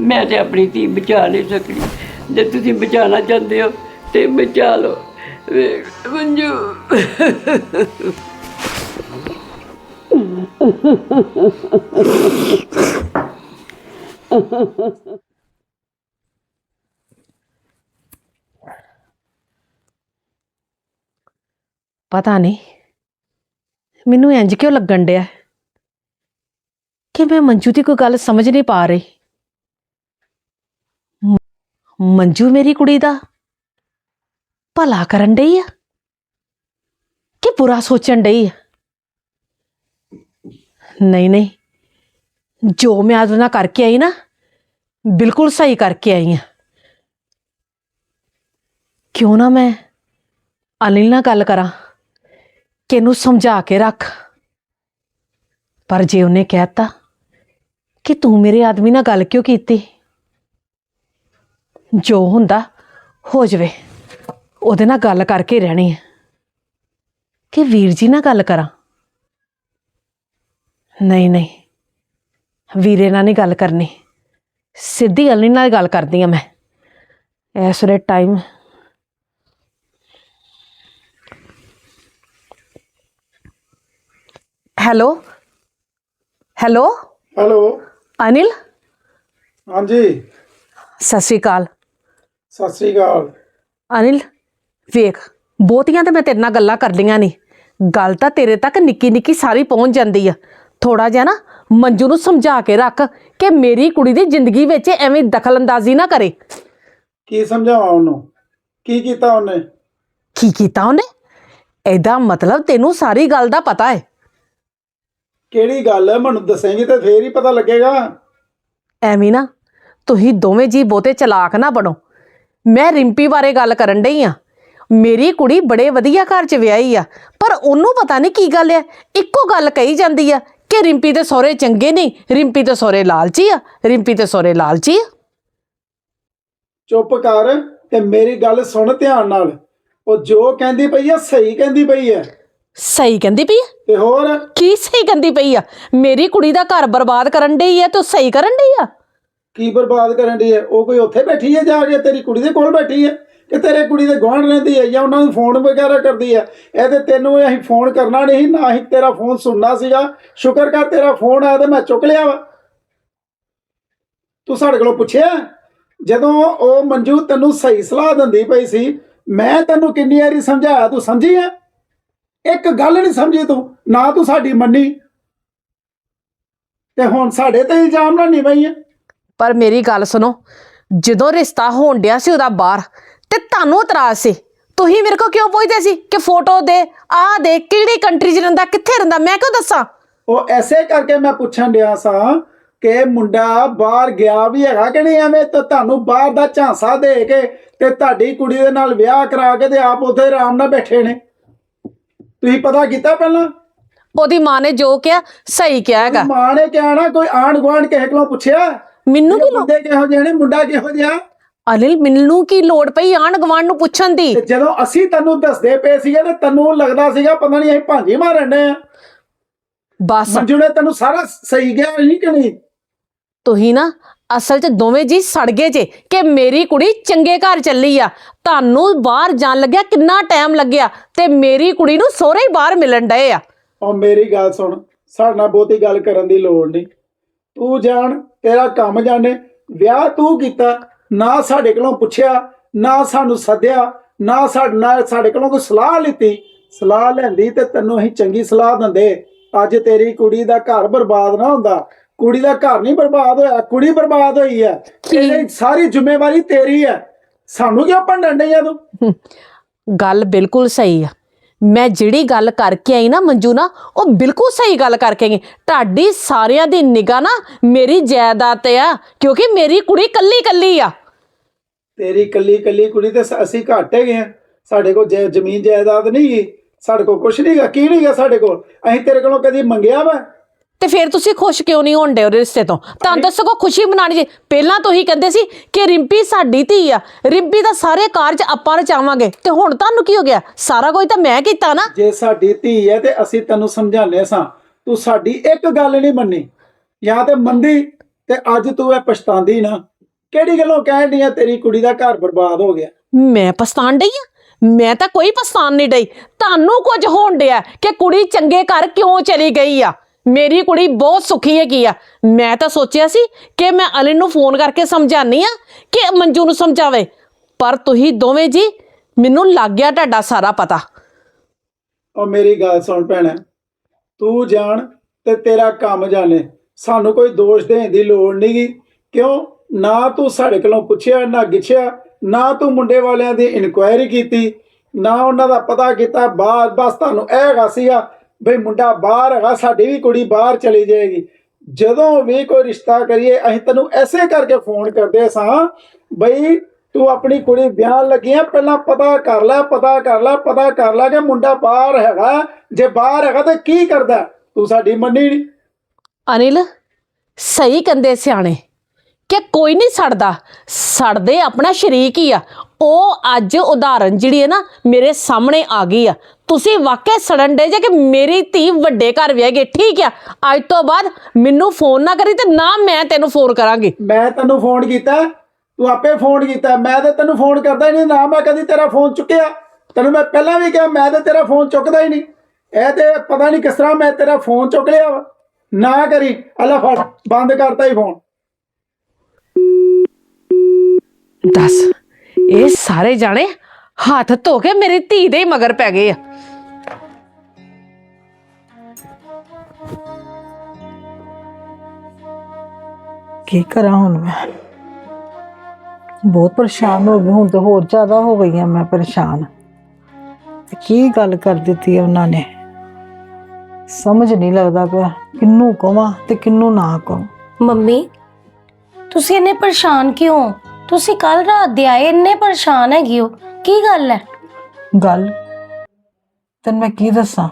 ਮੈਂ ਤੇ ਆਪਣੀ ਧੀ ਬਚਾ ਨਹੀਂ ਸਕਦੀ। ਜੇ ਤੁਸੀਂ ਬਚਾਉਣਾ ਚਾਹੁੰਦੇ ਹੋ, ਤੇ ਬਚਾ ਲਓ। ਮੰਜੂ। ਪਤਾ ਨਹੀਂ, ਮੈਨੂੰ ਇੰਜ ਕਿਉਂ ਲੱਗਣ ਡਿਆ? ਕਿ ਮੈਂ ਮੰਜੂ ਦੀ ਕੋਈ ਗੱਲ ਸਮਝ ਨਹੀਂ ਪਾ ਰਹੀ। ਮੰਜੂ ਮੇਰੀ ਕੁੜੀ ਦਾ? ਭਲਾ ਕਰਨ ਡਈ ਆ? ਕਿ ਬੁਰਾ ਸੋਚਣ ਡਈ ਆ? ਨਹੀਂ ਨਹੀਂ। ਜੋ ਮੈਂ ਅੱਜ ਨਾਲ ਕਰਕੇ ਆਈ ਨਾ, ਬਿਲਕੁਲ ਸਹੀ ਕਰਕੇ ਆਈ ਆ। ਕਿਉਂ ਨਾ ਮੈਂ ਅਨਿਲ ਨਾਲ ਗੱਲ ਕਰਾਂ? ਕਿ ਇਹਨੂੰ ਸਮਝਾ ਕੇ ਰੱਖ? ਪਰ ਜੇ ਉਹਨੇ ਕਹਿਤਾ ਕਿ ਤੂੰ ਮੇਰੇ ਆਦਮੀ ਨਾਲ ਗੱਲ ਕਿਉਂ ਕੀਤੀ? ਜੋ ਹੁੰਦਾ ਹੋ ਜਵੇ। ਉਹਦੇ ਨਾਲ ਗੱਲ ਕਰਕੇ ਰਹਿਣੀ ਹੈ। ਕਿ ਵੀਰ ਜੀ ਨਾਲ ਗੱਲ ਕਰਾਂ? ਨਹੀਂ ਨਹੀਂ। ਵੀਰੇ ਨਾਲ ਨਹੀਂ ਗੱਲ ਕਰਨੀ। ਸਿੱਧੀ ਅਲੀ ਨਾਲ ਗੱਲ ਕਰਦੀ ਆ ਮੈਂ। ਇਸ ਵੇਲੇ time hello hello hello Anil ਹਾਂਜੀ। ਸਤਿ ਸ਼੍ਰੀ ਅਕਾਲ। ਸਤਿ ਸ੍ਰੀ ਅਕਾਲ। ਅਨਿਲ ਵੇਖ ਬਹੁਤੀਆਂ ਤੇ ਮੈਂ ਤੇਰੇ ਨਾਲ ਗੱਲਾਂ ਕਰਦੀਆਂ ਨਹੀਂ ਗੱਲ ਤਾਂ ਤੇਰੇ ਤੱਕ ਨਿੱਕੀ ਨਿੱਕੀ ਸਾਰੀ ਪਹੁੰਚ ਜਾਂਦੀ ਆ। ਥੋੜਾ ਜਿਹਾ ਨਾ ਮੰਜੂ ਨੂੰ ਸਮਝਾ ਕੇ ਰੱਖ ਕਿ ਮੇਰੀ ਕੁੜੀ ਦੀ ਜ਼ਿੰਦਗੀ ਵਿੱਚ ਐਵੇਂ ਦਖਲਅੰਦਾਜ਼ੀ ਨਾ ਕਰੇ। ਕੀ ਸਮਝਾਵਾਂ ਉਹਨੂੰ? ਕੀ ਕੀਤਾ ਉਹਨੇ? ਕੀ ਕੀਤਾ ਉਹਨੇ? ਇਹਦਾ ਮਤਲਬ ਤੈਨੂੰ ਸਾਰੀ ਗੱਲ ਦਾ ਪਤਾ ਹੈ ਕਿਹੜੀ ਗੱਲ ਹੈ ਮੈਨੂੰ ਦੱਸੇਂਗੀ ਤੇ ਫੇਰ ਹੀ ਪਤਾ ਲੱਗੇਗਾ। ਐਵੇਂ ਨਾ ਤੁਸੀਂ ਦੋਵੇਂ ਜੀ ਬਹੁਤੇ ਚਲਾਕ ਨਾ ਬਣੋ। ਮੈਂ ਰਿੰਪੀ ਬਾਰੇ ਗੱਲ ਕਰਨ ਡਈ ਆ। ਮੇਰੀ ਕੁੜੀ ਬੜੇ ਵਧੀਆ ਘਰ 'ਚ ਵਿਆਹੀ ਆ ਪਰ ਉਹਨੂੰ ਪਤਾ ਨਹੀਂ ਕੀ ਗੱਲ ਆ ਇੱਕੋ ਗੱਲ ਕਹੀ ਜਾਂਦੀ ਆ ਕਿ ਰਿੰਪੀ ਦੇ ਸਹੁਰੇ ਚੰਗੇ ਨਹੀਂ ਰਿੰਪੀ ਦੇ ਸਹੁਰੇ ਲਾਲਚੀ ਆ ਰਿੰਪੀ ਦੇ ਸਹੁਰੇ ਲਾਲਚੀ ਆ। ਚੁੱਪ ਕਰ ਤੇ ਮੇਰੀ ਗੱਲ ਸੁਣ ਧਿਆਨ ਨਾਲ। ਉਹ ਜੋ ਕਹਿੰਦੀ ਪਈ ਆ ਸਹੀ ਕਹਿੰਦੀ ਪਈ ਹੈ ਸਹੀ ਕਹਿੰਦੀ ਪਈ ਆ? ਤੇ ਹੋਰ? ਕੀ ਸਹੀ ਕਹਿੰਦੀ ਪਈ ਆ? ਮੇਰੀ ਕੁੜੀ ਦਾ ਘਰ ਬਰਬਾਦ ਕਰਨ ਡਈ ਆ ਤੂੰ ਸਹੀ ਕਰਨ ਡਈ ਆ? ਕੀ ਬਰਬਾਦ ਕਰਨ ਦੀ ਹੈ? ਉਹ ਕੋਈ ਉੱਥੇ ਬੈਠੀ ਹੈ ਜਾ ਕੇ? ਤੇਰੀ ਕੁੜੀ ਦੇ ਕੋਲ ਬੈਠੀ ਹੈ? ਕਿ ਤੇਰੇ ਕੁੜੀ ਦੇ ਗੁਆਂਢ ਰਹਿੰਦੀ ਹੈ ਜਾਂ ਉਹਨਾਂ ਨੂੰ ਫੋਨ ਵਗੈਰਾ ਕਰਦੀ ਹੈ? ਇਹ ਤੇ ਤੈਨੂੰ ਅਸੀਂ ਫੋਨ ਕਰਨਾ ਨਹੀਂ, ਨਾ ਹੀ ਤੇਰਾ ਫੋਨ ਸੁਣਨਾ ਸੀਗਾ। ਸ਼ੁਕਰ ਕਰ ਤੇਰਾ ਫੋਨ ਆਇਆ ਤੇ ਮੈਂ ਚੁੱਕ ਲਿਆ ਵਾ। ਤੂੰ ਸਾਡੇ ਕੋਲੋਂ ਪੁੱਛਿਆ? ਜਦੋਂ ਉਹ ਮੰਜੂ ਤੈਨੂੰ ਸਹੀ ਸਲਾਹ ਦਿੰਦੀ ਪਈ ਸੀ, ਮੈਂ ਤੈਨੂੰ ਕਿੰਨੀ ਵਾਰੀ ਸਮਝਾਇਆ? ਤੂੰ ਸਮਝੀ ਹੈ? ਇੱਕ ਗੱਲ ਨਹੀਂ ਸਮਝੀ ਤੂੰ। ਨਾ ਤੂੰ ਸਾਡੀ ਮੰਨੀ। ਤੇ ਹੁਣ ਸਾਡੇ ਤੇ ਇਲਜ਼ਾਮ ਨਾ ਨਹੀਂ ਪਈ ਹੈ? ਪਰ ਮੇਰੀ ਗੱਲ ਸੁਣੋ ਜਦੋਂ ਰਿਸ਼ਤਾ ਹੋਣ ਡਿਆ ਸੀ ਉਹਦਾ ਬਾਹਰ ਤੇ ਤੁਹਾਨੂੰ ਇਤਰਾਜ਼ ਸੀ ਤੁਸੀਂ ਮੇਰੇ ਕੋਲ ਕਿਉਂ ਪੁੱਛਦੇ ਸੀ ਕਿ ਫੋਟੋ ਦੇ ਆਹ ਦੇ ਕਿਹੜੀ ਕੰਟਰੀ 'ਚ ਰਹਿੰਦਾ ਕਿੱਥੇ ਰਹਿੰਦਾ ਮੈਂ ਕਿਉਂ ਦੱਸਾਂ? ਉਹ ਐਸੇ ਕਰਕੇ ਮੈਂ ਪੁੱਛਣ ਡਿਆ ਸਾਂ ਕਿ ਮੁੰਡਾ ਬਾਹਰ ਗਿਆ ਵੀ ਹੈਗਾ ਕਿ ਨਹੀਂ ਐਵੇਂ ਤਾਂ ਤੁਹਾਨੂੰ ਬਾਹਰ ਦਾ ਝਾਂਸਾ ਦੇ ਕੇ ਤੇ ਤੁਹਾਡੀ ਕੁੜੀ ਦੇ ਨਾਲ ਵਿਆਹ ਕਰਾ ਕੇ ਤੇ ਆਪ ਉੱਥੇ ਆਰਾਮ ਨਾਲ ਬੈਠੇ ਨੇ। ਤੁਸੀਂ ਪਤਾ ਕੀਤਾ ਪਹਿਲਾਂ? ਉਹਦੀ ਮਾਂ ਨੇ ਜੋ ਕਿਹਾ ਸਹੀ ਕਿਹਾ ਹੈਗਾ। ਮਾਂ ਨੇ ਕਿਹਾ ਨਾ ਕੋਈ ਆਂਢ ਗੁਆਂਢ ਕਿਸੇ ਕੋਲੋਂ ਪੁੱਛਿਆ? ਮੈਨੂੰ ਕੀ ਇਹ ਬੰਦੇ ਕਿਹੋ ਜਿਹੇ ਨੇ ਮੁੰਡਾ ਕਿਹੋ ਜਿਹਾ। ਅਨਿਲ ਮੈਨੂੰ ਕੀ ਲੋੜ ਪਈ ਆਣ ਗਵਾਂਡ ਨੂੰ ਪੁੱਛਣ ਦੀ? ਤੇ ਜਦੋਂ ਅਸੀਂ ਤੈਨੂੰ ਦੱਸਦੇ ਪਏ ਸੀਗੇ ਤੇ ਤੈਨੂੰ ਲੱਗਦਾ ਸੀਗਾ ਪਤਾ ਨਹੀਂ ਅਸੀਂ ਭਾਂਜੀ ਮਾਰਨ ਦੇ ਆ। ਬਸ। ਮੰਜੂ ਨੇ ਤੈਨੂੰ ਸਾਰਾ ਸਹੀ ਗਿਆ ਨਹੀਂ ਕਿ ਨਹੀਂ? ਤੁਸੀਂ ਨਾ ਅਸਲ 'ਚ ਦੋਵੇਂ ਜੀ ਸੜ ਗਏ ਜੇ ਕਿ ਮੇਰੀ ਕੁੜੀ ਚੰਗੇ ਘਰ ਚੱਲੀ ਆ। ਤੁਹਾਨੂੰ ਬਾਹਰ ਜਾਣ ਲੱਗਿਆ ਕਿੰਨਾ ਟਾਈਮ ਲੱਗਿਆ ਤੇ ਮੇਰੀ ਕੁੜੀ ਨੂੰ ਸਹੁਰੇ ਹੀ ਬਾਹਰ ਮਿਲਣ ਡਏ ਆ। ਉਹ ਮੇਰੀ ਗੱਲ ਸੁਣ ਸਾਡੇ ਨਾਲ ਬਹੁਤੀ ਗੱਲ ਕਰਨ ਦੀ ਲੋੜ ਨਹੀਂ ਤੂੰ ਜਾਣ ਤੇਰਾ ਕੰਮ ਜਾਣੇ ਵਿਆਹ ਤੂੰ ਕੀਤਾ ਨਾ ਸਾਡੇ ਕੋਲੋਂ ਪੁੱਛਿਆ ਨਾ ਸਾਨੂੰ ਸੱਦਿਆ ਨਾ ਸਾਡੇ ਨਾਲ ਸਾਡੇ ਕੋਲੋਂ ਕੋਈ ਸਲਾਹ ਲਿੱਤੀ। ਸਲਾਹ ਲੈਂਦੀ ਤੇ ਤੈਨੂੰ ਅਸੀਂ ਚੰਗੀ ਸਲਾਹ ਦਿੰਦੇ। ਅੱਜ ਤੇਰੀ ਕੁੜੀ ਦਾ ਘਰ ਬਰਬਾਦ ਨਾ ਹੁੰਦਾ। ਕੁੜੀ ਦਾ ਘਰ ਨਹੀਂ ਬਰਬਾਦ ਹੋਇਆ ਕੁੜੀ ਬਰਬਾਦ ਹੋਈ ਹੈ। ਇਹਦੀ ਸਾਰੀ ਜ਼ਿੰਮੇਵਾਰੀ ਤੇਰੀ ਹੈ। ਸਾਨੂੰ ਕਿਉਂ ਭੰਡਣ ਡਈ ਆ ਤੂੰ? ਗੱਲ ਬਿਲਕੁਲ ਸਹੀ ਆ। ਮੈਂ ਜਿਹੜੀ ਗੱਲ ਕਰਕੇ ਆਈ ਨਾ ਮੰਜੂ ਨਾ, ਉਹ ਬਿਲਕੁਲ ਸਹੀ ਗੱਲ ਕਰਕੇ ਆਈ। ਤੁਹਾਡੀ ਸਾਰਿਆਂ ਦੀ ਨਿਗਾਹ ਨਾ ਮੇਰੀ ਜਾਇਦਾਦ ਤੇ ਆ, ਕਿਉਂਕਿ ਮੇਰੀ ਕੁੜੀ ਕੱਲੀ ਕੱਲੀ ਆ। ਤੇਰੀ ਕੱਲੀ ਕੱਲੀ ਕੁੜੀ ਤੇ ਅਸੀਂ ਘੱਟ ਹੈਗੇ ਆ। ਸਾਡੇ ਕੋਲ ਜ਼ਮੀਨ ਜਾਇਦਾਦ ਨਹੀਂ ਗੀ। ਸਾਡੇ ਕੋਲ ਕੁਛ ਨਹੀਂਗਾ ਕੀ ਨਹੀਂਗਾ ਸਾਡੇ ਕੋਲ? ਅਸੀਂ ਤੇਰੇ ਕੋਲੋਂ ਕਦੀ ਮੰਗਿਆ ਵਾ? ਤੇ ਫਿਰ ਤੁਸੀਂ ਖੁਸ਼ ਕਿਉਂ ਨਹੀਂ ਹੁੰਦੇ ਉਹਦੇ ਰਿਸ਼ਤੇ ਤੋਂ? ਤਾਂ ਦੱਸੋ ਕੋ ਖੁਸ਼ੀ ਮਨਾਣੀ ਜੇ ਪਹਿਲਾਂ ਤੁਸੀਂ ਕਹਿੰਦੇ ਸੀ ਕਿ ਰਿੰਪੀ ਸਾਡੀ ਧੀ ਆ। ਰਿੰਪੀ ਦਾ ਸਾਰੇ ਕਾਰਜ ਆਪਾਂ ਰਚਾਵਾਂਗੇ। ਤੇ ਹੁਣ ਤੁਹਾਨੂੰ ਕੀ ਹੋ ਗਿਆ? ਸਾਰਾ ਕੁਝ ਤਾਂ ਮੈਂ ਕੀਤਾ ਨਾ। ਜੇ ਸਾਡੀ ਧੀ ਹੈ ਤੇ ਅਸੀਂ ਤੈਨੂੰ ਸਮਝਾਉਂਦੇ ਸਾਂ। ਤੂੰ ਸਾਡੀ ਇੱਕ ਗੱਲ ਨਹੀਂ ਮੰਨੀ। ਜਾਂ ਤੇ ਮੰਦੀ ਤੇ ਅੱਜ ਤੂੰ ਇਹ ਪਛਤਾਉਂਦੀ ਨਾ। ਕਿਹੜੀ ਗੱਲੋਂ ਕਹਿਣ ਡਈ ਆ? ਤੇਰੀ ਕੁੜੀ ਦਾ ਘਰ ਬਰਬਾਦ ਹੋ ਗਿਆ। ਮੈਂ ਪਛਤਾਣ ਡਈ ਆ? ਮੈਂ ਤਾਂ ਕੋਈ ਪਛਤਾਣ ਨਹੀਂ ਡਈ। ਤੁਹਾਨੂੰ ਕੁਝ ਹੋਣ ਡਿਆ ਕਿ ਕੁੜੀ ਚੰਗੇ ਘਰ ਕਿਉਂ ਚਲੀ ਗਈ ਆ? ਮੇਰੀ ਕੁੜੀ ਬਹੁਤ ਸੁਖੀ ਹੈਗੀ ਆ। ਮੈਂ ਤਾਂ ਸੋਚਿਆ ਸੀ ਕਿ ਮੈਂ ਅਲਿਨ ਨੂੰ ਫੋਨ ਕਰਕੇ ਸਮਝਾਨੀ ਆ ਕਿ ਮੰਜੂ ਨੂੰ ਸਮਝਾਵੇ। ਪਰ ਤੁਸੀਂ ਦੋਵੇਂ ਜੀ, ਮੈਨੂੰ ਲੱਗ ਗਿਆ ਤੁਹਾਡਾ ਸਾਰਾ ਪਤਾ। ਉਹ ਮੇਰੀ ਗੱਲ ਸੁਣ ਭੈਣਾ, ਤੂੰ ਜਾਣ ਤੇ ਤੇਰਾ ਕੰਮ ਜਾਣੇ। ਸਾਨੂੰ ਕੋਈ ਦੋਸ਼ ਦੇਣ ਦੀ ਲੋੜ ਨਹੀਂਗੀ ਕਿਉਂ? ਨਾ ਤੂੰ ਸਾਡੇ ਕੋਲੋਂ ਪੁੱਛਿਆ, ਨਾ ਗਿੱਛਿਆ, ਨਾ ਤੂੰ ਮੁੰਡੇ ਵਾਲਿਆਂ ਦੀ ਇਨਕੁਆਇਰੀ ਕੀਤੀ, ਨਾ ਉਹਨਾਂ ਦਾ ਪਤਾ ਕੀਤਾ। ਬਾਅਦ ਬਸ ਤੁਹਾਨੂੰ ਇਹ ਹੈਗਾ ਸੀਗਾ ਬਈ ਮੁੰਡਾ ਬਾਹਰ ਹੈਗਾ, ਸਾਡੀ ਵੀ ਕੁੜੀ ਬਾਹਰ ਚਲੀ ਜਾਏਗੀ। ਜਦੋਂ ਵੀ ਕੋਈ ਰਿਸ਼ਤਾ ਕਰੀਏ, ਅਸੀਂ ਤੈਨੂੰ ਐਸੇ ਕਰਕੇ ਫੋਨ ਕਰਦੇ ਸਾਂ, ਬਈ ਤੂੰ ਆਪਣੀ ਕੁੜੀ ਵਿਆਹ ਲੱਗੀ ਪਹਿਲਾਂ ਪਤਾ ਕਰ ਲੈ, ਪਤਾ ਕਰ ਲੈ, ਪਤਾ ਕਰ ਲੈ ਕਿ ਮੁੰਡਾ ਬਾਹਰ ਹੈਗਾ। ਜੇ ਬਾਹਰ ਹੈਗਾ ਤੇ ਕੀ ਕਰਦਾ? ਤੂੰ ਸਾਡੀ ਮੰਨੀ ਨਹੀਂ ਅਨਿਲ, ਸਹੀ ਕਹਿੰਦੇ ਸਿਆਣੇ, ਕਿ ਕੋਈ ਨਹੀਂ ਸੜਦਾ। ਸੜਦੇ ਆਪਣਾ ਸ਼ਰੀਕ ਹੀ ਆ। ਉਹ ਅੱਜ ਉਦਾਹਰਨ ਜਿਹੜੀ ਹੈ ਨਾ ਮੇਰੇ ਸਾਹਮਣੇ ਆ ਗਈ ਆ। ਤੁਸੀਂ ਵਾਕਿਆ ਸੜਨ ਦੇ ਜੇ ਕਿ ਮੇਰੀ ਧੀ ਵੱਡੇ ਘਰ ਵਿਆਹ ਗਈ ਠੀਕ ਆ। ਅੱਜ ਤੋਂ ਬਾਅਦ ਮੈਨੂੰ ਫੋਨ ਨਾ ਕਰੀ ਤੇ ਨਾ ਮੈਂ ਤੈਨੂੰ ਫੋਨ ਕਰਾਂਗੀ। ਮੈਂ ਤੈਨੂੰ ਫੋਨ ਕੀਤਾ ਤੂੰ ਆਪੇ ਫੋਨ ਕੀਤਾ। ਮੈਂ ਤੇ ਤੈਨੂੰ ਫੋਨ ਕਰਦਾ ਹੀ ਨਹੀਂ ਨਾ ਮੈਂ ਕਦੀ ਤੇਰਾ ਫੋਨ ਚੁੱਕਿਆ। ਤੈਨੂੰ ਮੈਂ ਪਹਿਲਾਂ ਵੀ ਕਿਹਾ ਮੈਂ ਤੇ ਤੇਰਾ ਫੋਨ ਚੁੱਕਦਾ ਹੀ ਨਹੀਂ। ਇਹ ਤੇ ਪਤਾ ਨਹੀਂ ਕਿਸ ਤਰ੍ਹਾਂ ਮੈਂ ਤੇਰਾ ਫੋਨ ਚੁੱਕ ਲਿਆ ਵਾ। ਨਾ ਕਰੀ ਅੱਲਾ ਫੜ ਬੰਦ ਕਰਤਾ ਹੀ ਫੋਨ ਦੱਸ। ਇਹ ਸਾਰੇ ਜਾਣੇ ਹੱਥ ਧੋ ਕੇ ਮੇਰੀ ਧੀ ਦੇ ਹੀ ਮਗਰ ਪੈ ਗਏ ਆ। ਕੀ ਕਰਾਂ ਹੁਣ ਮੈਂ? ਬਹੁਤ ਪਰੇਸ਼ਾਨ ਹੋ ਗਈ ਹੁਣ ਤੇ ਹੋਰ ਜ਼ਿਆਦਾ ਹੋ ਗਈ ਹਾਂ ਮੈਂ ਪਰੇਸ਼ਾਨ। ਤੇ ਕੀ ਗੱਲ ਕਰ ਦਿੱਤੀ ਹੈ ਉਹਨਾਂ ਨੇ? ਸਮਝ ਨਹੀਂ ਲੱਗਦਾ ਪਿਆ ਕਿੰਨੂੰ ਕਵਾਂ ਤੇ ਕਿੰਨੂੰ ਨਾ ਕਵਾਂ। ਮੰਮੀ ਤੁਸੀਂ ਇੰਨੇ ਪਰੇਸ਼ਾਨ ਕਿਉਂ? ਹੋ? ਤੁਸੀਂ ਕੱਲ ਰਾਤ ਦੇ ਆਏ, ਇੰਨੇ ਪਰੇਸ਼ਾਨ ਹੈਗੇ ਹੋ। ਕੀ ਗੱਲ ਹੈ? ਗੱਲ? ਤੈਨੂੰ ਮੈਂ ਕੀ ਦੱਸਾਂ?